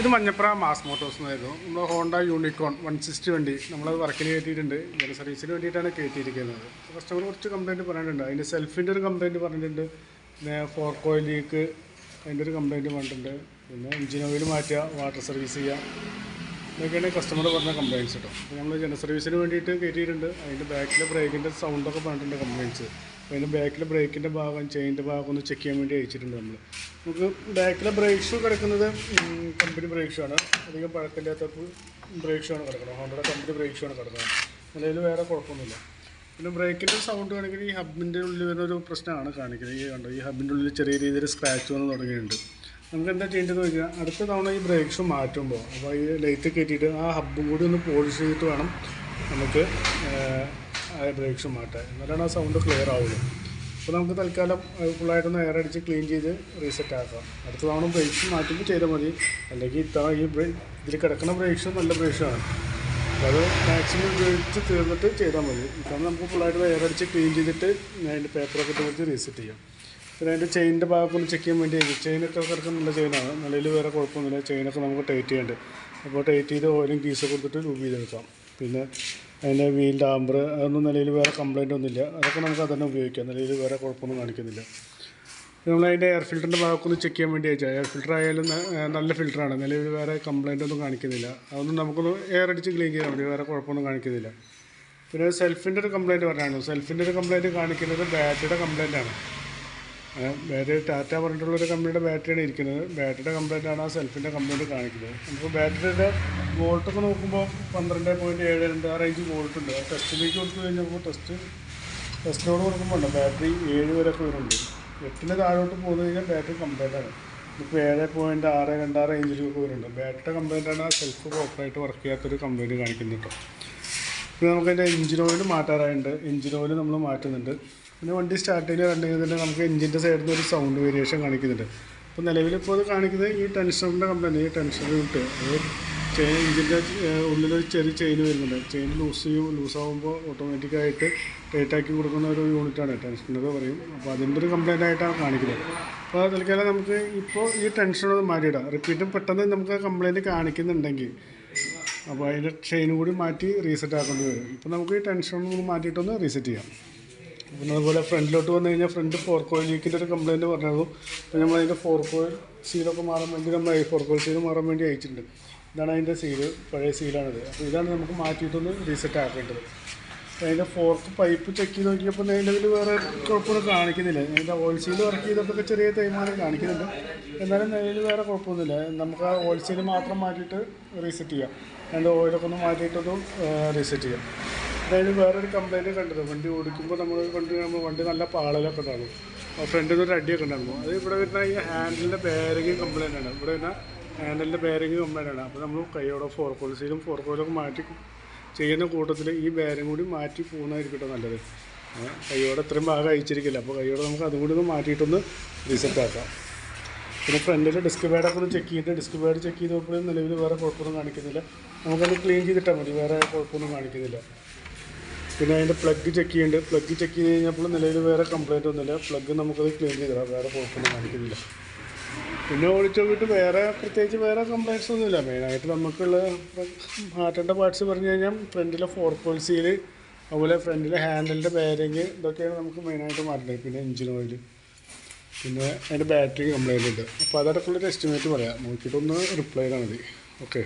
ഇത് Manjappura mass Motors എന്നായിരുന്നു നമ്മൾ ഹോണ്ട യൂണിക്കോൺ വൺ സിക്സ്റ്റി വണ്ടി നമ്മളത് വർക്കിന് കയറ്റിയിട്ടുണ്ട്. ജന സർവീസിന് വേണ്ടിയിട്ടാണ് കയറ്റിയിരിക്കുന്നത്. കസ്റ്റമർ കുറച്ച് കംപ്ലയിന്റ് പറഞ്ഞിട്ടുണ്ട്. അതിന്റെ സെൽഫിന്റെ ഒരു കംപ്ലയിന്റ് പറഞ്ഞിട്ടുണ്ട്. ഫോർ കോയിൽ ലീക്ക് അതിന്റെ ഒരു കംപ്ലയിന്റ് പറഞ്ഞിട്ടുണ്ട്. പിന്നെ എഞ്ചിൻ ഓയിൽ മാറ്റുക വാട്ടർ സർവീസ് ചെയ്യുക. ഇതൊക്കെയാണ് കസ്റ്റമർ പറഞ്ഞ കംപ്ലയിൻസ് കേട്ടോ അപ്പോൾ നമ്മൾ ജന സർവീസിന് വേണ്ടിയിട്ട് കയറ്റിയിട്ടുണ്ട് അതിന്റെ ബാക്കിലെ ബ്രേക്കിന്റെ സൗണ്ടൊക്കെ പറഞ്ഞിട്ടുണ്ട് കംപ്ലയിൻസ് അപ്പോൾ അതിന്റെ ബാക്കിലെ ബ്രേക്കിന്റെ ഭാഗം ചെയിന്റെ ഭാഗം ഒന്ന് ചെക്ക് ചെയ്യാൻ വേണ്ടി അയച്ചിട്ടുണ്ട് നമ്മൾ നമുക്ക് ബാക്കിലെ ബ്രേക്ക് ഷൂ കിടക്കുന്നത് കമ്പനി ബ്രേക്ക് ഷൂ ആണ്. അധികം പഴക്കമില്ലാത്ത ബ്രേക്ക് ഷൂ ആണ് കിടക്കുന്നത്. ഹോണ്ടയുടെ കമ്പനി ബ്രേക്ക് ഷൂ ആണ് കിടക്കുന്നത്. നിലയിൽ വേറെ കുഴപ്പമൊന്നുമില്ല. പിന്നെ ബ്രേക്കിന്റെ സൗണ്ട് വേണമെങ്കിൽ ഈ ഹബിന്റെ ഉള്ളിൽ വരുന്ന ഒരു പ്രശ്നമാണ് കാണിക്കുന്നത്. ഈ കണ്ടോ ഈ ഹബിന്റെ ഉള്ളിൽ ചെറിയ രീതിയിൽ സ്ക്രാച്ച് വന്ന് തുടങ്ങിയിട്ടുണ്ട്. നമുക്ക് എന്താ ചെയ്യേണ്ടതെന്ന് വെച്ചാൽ അടുത്ത തവണ ഈ ബ്രേക്സ് മാറ്റുമ്പോൾ അപ്പോൾ ഈ ലൈറ്റ് കയറ്റിയിട്ട് ആ ഹബ്ബും കൂടി ഒന്ന് പോളിഷ് ചെയ്തിട്ട് വേണം നമുക്ക് ആ ബ്രേക്സ് മാറ്റാൻ. എന്നാലാണ് ആ സൗണ്ട് ക്ലിയർ ആവുള്ളൂ. അപ്പോൾ നമുക്ക് തൽക്കാലം ഫുള്ളായിട്ടൊന്ന് എയർ അടിച്ച് ക്ലീൻ ചെയ്ത് റീസെറ്റ് ആക്കാം. അടുത്ത തവണ ബ്രേക്സ് മാറ്റുമ്പോൾ ചെയ്താൽ മതി. അല്ലെങ്കിൽ ഇത്തവണ ഈ ഇതിൽ കിടക്കുന്ന ബ്രേക്സ് നല്ല ബ്രേക്സാണ് അത് മാക്സിമം ഉപയോഗിച്ച് തീർന്നിട്ട് ചെയ്താൽ മതി. ഇത്തവണ നമുക്ക് ഫുള്ളായിട്ട് എയർ അടിച്ച് ക്ലീൻ ചെയ്തിട്ട് അതിന്റെ പേപ്പറൊക്കെ വെച്ച് റീസെറ്റ് ചെയ്യാം. പിന്നെ അതിന്റെ ചെയിനിന്റെ ഭാഗത്തൊന്ന് ചെക്ക് ചെയ്യാൻ വേണ്ടി ചെയിനൊക്കെ കിടക്കുന്ന നല്ല ചെയിനാണ് നിലയിൽ വേറെ കുഴപ്പമൊന്നുമില്ല. ചെയിനൊക്കെ നമുക്ക് ടൈറ്റ് ചെയ്യേണ്ടത് അപ്പോൾ ടൈറ്റ് ചെയ്ത് ഓയിലും ഗീസൊക്കെ കൊടുത്തിട്ട് ലൂബ് ചെയ്തെടുക്കാം പിന്നെ അതിന്റെ വീലിന്റെ ആമ്പർ അതൊന്നും നിലയിൽ വേറെ കംപ്ലൈന്റ് ഒന്നുമില്ല. അതൊക്കെ നമുക്ക് അതന്നെ ഉപയോഗിക്കാം. നിലയിൽ വേറെ കുഴപ്പമൊന്നും കാണിക്കുന്നില്ല. നമ്മൾ അതിന്റെ എയർ ഫിൽറ്ററിന്റെ ഭാഗമൊക്കെ ഒന്ന് ചെക്ക് ചെയ്യാൻ വേണ്ടി അയച്ചാൽ എയർ ഫിൽറ്റർ ആയാലും നല്ല ഫിൽറ്ററാണ് നിലവിൽ വേറെ കംപ്ലൈന്റ് ഒന്നും കാണിക്കുന്നില്ല. അതൊന്നും നമുക്കൊന്ന് എയർ അടിച്ച് ക്ലീൻ ചെയ്താൽ മതി. വേറെ കുഴപ്പമൊന്നും കാണിക്കുന്നില്ല. പിന്നെ സെൽഫിന്റെ ഒരു കംപ്ലൈന്റ് പറഞ്ഞാണ് സെൽഫിന്റെ ഒരു കംപ്ലൈന്റ് കാണിക്കുന്നത് ബാറ്ററിയുടെ കംപ്ലൈന്റ് ആണ്. ബാറ്ററി ടാറ്റ പറഞ്ഞിട്ടുള്ളൊരു കമ്പനിയുടെ ബാറ്ററിയാണ് ഇരിക്കുന്നത്. ബാറ്ററിയുടെ കംപ്ലൈന്റ് ആണ് ആ സെൽഫിന്റെ കംപ്ലൈന്റ് കാണിക്കുന്നത്. നമുക്ക് ബാറ്ററിയുടെ വോൾട്ടൊക്കെ നോക്കുമ്പോൾ പന്ത്രണ്ട് പോയിന്റ് ഏഴ് രണ്ട് ആ റേഞ്ച് വോൾട്ട് ഉണ്ട്. ആ ടെസ്റ്റിലേക്ക് കൊടുത്തു കഴിഞ്ഞപ്പോൾ ടെസ്റ്റ് ടെസ്റ്റിനോട് കൊടുക്കുമ്പോൾ ബാറ്ററി ഏഴ് വരെ പോയിട്ടുണ്ട് എട്ടിന് താഴോട്ട് പോകുന്ന കഴിഞ്ഞാൽ ബാറ്ററി കംപ്ലൈന്റ് ആണ്. ഇപ്പോൾ ഏഴ് പോയിന്റ് ആറ് രണ്ട് ആ റേഞ്ചിലൊക്കെ ബാറ്ററിയുടെ കംപ്ലൈന്റ് ആണ് ആ സെൽഫ് പ്രോപ്പറായിട്ട് വർക്ക് ചെയ്യാത്തൊരു കംപ്ലൈന്റ് കാണിക്കുന്നത് പിന്നെ നമുക്കതിന്റെ എഞ്ചിൻ ഓയിൽ മാറ്റാറായിട്ടുണ്ട്. എഞ്ചിൻ ഓയിൽ നമ്മൾ മാറ്റുന്നുണ്ട്. പിന്നെ വണ്ടി സ്റ്റാർട്ട് ചെയ്യുന്ന കണ്ടുകഴിഞ്ഞാൽ നമുക്ക് എഞ്ചിന്റെ സൈഡിൽ നിന്ന് ഒരു സൗണ്ട് വേരിയേഷൻ കാണിക്കുന്നുണ്ട്. അപ്പോൾ നിലവിലിപ്പോൾ അത് കാണിക്കുന്നത് ഈ ടെൻഷറിന്റെ കമ്പനി ഈ ടെൻഷൻ യൂണിറ്റ്. അത് ചെയിൻ എഞ്ചിന്റെ ഉള്ളിലൊരു ചെറിയ ചെയിൻ വരുന്നുണ്ട്. ചെയിൻ ലൂസ് ചെയ്യും ലൂസ് ആകുമ്പോൾ ഓട്ടോമാറ്റിക്കായിട്ട് ടൈറ്റാക്കി കൊടുക്കുന്ന ഒരു യൂണിറ്റാണ് ടെൻഷനൊക്കെ പറയും. അപ്പോൾ അതിന്റെ ഒരു കംപ്ലൈന്റ് ആയിട്ടാണ് കാണിക്കുന്നത്. അപ്പോൾ തൽക്കാലം നമുക്ക് ഇപ്പോൾ ഈ ടെൻഷനൊന്ന് മാറ്റിയിടാം. റിപ്പീറ്റും പെട്ടെന്ന് നമുക്ക് കംപ്ലൈന്റ് കാണിക്കുന്നുണ്ടെങ്കിൽ അപ്പോൾ അതിന്റെ ചെയിൻ കൂടി മാറ്റി റീസെറ്റ് ആക്കേണ്ടി വരും. ഇപ്പോൾ നമുക്ക് ഈ ടെൻഷൻ മാറ്റിയിട്ടൊന്ന് റീസെറ്റ് ചെയ്യാം. പിന്നെ അതുപോലെ ഫ്രണ്ടിലോട്ട് വന്നു കഴിഞ്ഞാൽ ഫ്രണ്ട് ഫോർ കോയിൽ ലീക്കിന്റെ ഒരു കംപ്ലയിന്റ് പറഞ്ഞായിരുന്നു. അപ്പോൾ നമ്മൾ അതിന്റെ ഫോർ കോയിൽ സീലൊക്കെ മാറാൻ വേണ്ടി നമ്മൾ ഫോർ കോയിൽ സീൽ മാറാൻ വേണ്ടി അയച്ചിട്ടുണ്ട്. ഇതാണ് അതിന്റെ സീൽ പഴയ സീലാണിത് അപ്പോൾ ഇതാണ് നമുക്ക് മാറ്റിയിട്ടൊന്ന് റീസെറ്റ് ആക്കേണ്ടത്. അതിന്റെ ഫോർക്ക് പൈപ്പ് ചെക്ക് ചെയ്ത് നോക്കിയപ്പോൾ അതിന്റെ ഇതിൽ വേറെ കുഴപ്പമൊന്നും കാണിക്കുന്നില്ല. അതിന്റെ ഓയിൽ സീൽ വർക്ക് ചെയ്തപ്പോൾ ചെറിയ തേയ്മാനം കാണിക്കുന്നുണ്ട്. എന്നാലും അതിൽ വേറെ കുഴപ്പമൊന്നുമില്ല. നമുക്ക് ആ ഓയിൽ സീൽ മാത്രം മാറ്റിയിട്ട് റീസെറ്റ് ചെയ്യാം. അതിന്റെ ഓയിലൊക്കെ ഒന്ന് മാറ്റിയിട്ടൊന്ന് റീസെറ്റ് ചെയ്യാം. അതായത് വേറൊരു കംപ്ലൈന്റ് കണ്ടത് വണ്ടി ഓടിക്കുമ്പോൾ നമ്മൾ വണ്ടി നമ്മൾ വണ്ടി നല്ല പാളലൊക്കെ ഉണ്ടാകും ഫ്രണ്ടിൽ നിന്ന് ഒരു അടിയൊക്കെ ഉണ്ടാകും അത് ഇവിടെ വരുന്ന ഈ ഹാൻഡിലിന്റെ ബാരിങ് കംപ്ലൈന്റ് ആണ്. ഇവിടെ വരുന്ന ഹാൻഡിലിന്റെ ബാരിങ് കംപ്ലൈന്റ് ആണ്. അപ്പോൾ നമ്മൾ കൈയോടെ ഫോർ പോളിസിയിലും ഫോർ കോയിലൊക്കെ മാറ്റി ചെയ്യുന്ന കൂട്ടത്തിൽ ഈ ബെയറിങ് കൂടി മാറ്റി പോകുന്നതായിരിക്കും നല്ലത്. കൈയോടെ ഇത്രയും ഭാഗം അയച്ചിരിക്കില്ല അപ്പോൾ കൈയോടെ നമുക്ക് അതും കൂടി ഒന്ന് മാറ്റിയിട്ടൊന്ന് റീസെറ്റ് ആക്കാം. പിന്നെ ഫ്രണ്ടിൽ ഡിസ്ക് പാഡൊക്കെ ഒന്ന് ചെക്ക് ചെയ്തിട്ട് ഡിസ്ക് പാഡ് ചെക്ക് ചെയ്തപ്പോൾ നിലവിൽ വേറെ കുഴപ്പമൊന്നും കാണിക്കുന്നില്ല. നമുക്കത് ക്ലീൻ ചെയ്തിട്ടാൽ മതി. വേറെ കുഴപ്പമൊന്നും കാണിക്കുന്നില്ല. പിന്നെ അതിന്റെ പ്ലഗ് ചെക്ക് ചെയ്യുന്നുണ്ട് പ്ലഗ് ചെക്ക് ചെയ്ത് കഴിഞ്ഞപ്പോൾ നിലവിൽ വേറെ കംപ്ലയിന്റ് ഒന്നുമില്ല പ്ലഗ് നമുക്കത് ക്ലീൻ ചെയ്തിടാം വേറെ കുഴപ്പമൊന്നും കാണിക്കുന്നില്ല. പിന്നെ ഓടിച്ചു നോക്കിയിട്ട് വേറെ പ്രത്യേകിച്ച് വേറെ കംപ്ലയിൻസ് ഒന്നുമില്ല. മെയിനായിട്ട് നമുക്കുള്ള മാറ്റേണ്ട പാർട്സ് പറഞ്ഞു കഴിഞ്ഞാൽ ഫ്രണ്ടിലെ ഫോർ പോൾ അതുപോലെ ഫ്രണ്ടിലെ ഹാൻഡിലിന്റെ ബാരിങ് ഇതൊക്കെയാണ് നമുക്ക് മെയിനായിട്ട് മാറ്റേണ്ടത്. പിന്നെ എഞ്ചിൻ ഓയിൽ പിന്നെ അതിന്റെ ബാറ്ററി കംപ്ലയിന്റ് ഉണ്ട്. അപ്പോൾ അതടക്കമുള്ളൊരു എസ്റ്റിമേറ്റ് പറയാം. നോക്കിയിട്ടൊന്ന് റിപ്ലൈ ചെയ്താൽ മതി. ഓക്കെ